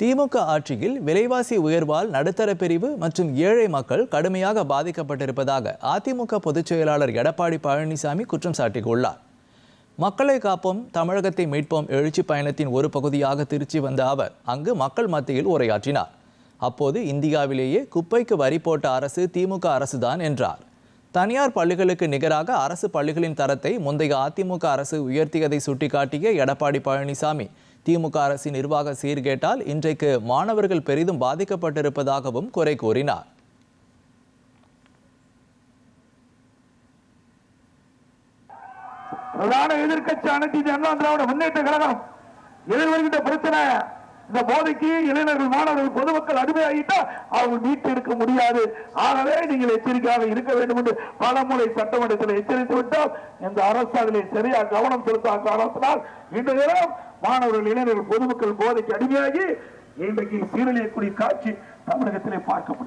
திமுக ஆட்சியில் விலைவாசி உயர்வால் நடுத்தர பிரிவு மற்றும் ஏழை மக்கள் கடுமையாக பாதிக்கப்பட்டிருப்பதாக அதிமுக பொதுச் செயலாளர் எடப்பாடி பழனிசாமி குற்றம் சாட்டியுள்ளார். மக்களை காப்போம் தமிழகத்தை மீட்போம் எழுச்சி பயணத்தின் ஒரு பகுதியாக திருச்சி வந்த அவர் அங்கு மக்கள் மத்தியில் உரையாற்றினார். அப்போது இந்தியாவிலேயே குப்பைக்கு வரி போட்ட அரசு திமுக அரசுதான் என்றார். தனியார் பள்ளிகளுக்கு நிகராக அரசு பள்ளிகளின் தரத்தை முந்தைய அதிமுக அரசு உயர்த்தியதை சுட்டிக்காட்டிய எடப்பாடி பழனிசாமி திமுக அரசின் நிர்வாக சீர்கேட்டால் இன்றைக்கு மாணவர்கள் பெரிதும் பாதிக்கப்பட்டிருப்பதாகவும் குறை கூறினார். பிரதான எதிர்கட்சி அனைத்து அண்ணா திராவிட முன்னேற்ற கழகம் எதிர்வருகின்ற பிரச்சனை இந்த போதைக்கு இளைஞர்கள் மாணவர்கள் பொதுமக்கள் அடிமையாகிட்டா அவங்க மீட்டு இருக்க முடியாது. ஆகவே நீங்கள் எச்சரிக்கையாக இருக்க வேண்டும் என்று பலமுறை சட்டமன்றத்தில் எச்சரித்து விட்டால் இந்த அரசு அதிலே சரியா கவனம் செலுத்தாத காரணத்தினால் இன்று நேரம் மாணவர்கள் இளைஞர்கள் பொதுமக்கள் போதைக்கு அடிமையாகி இன்றைக்கு சீரழியக்கூடிய காட்சி தமிழகத்திலே பார்க்க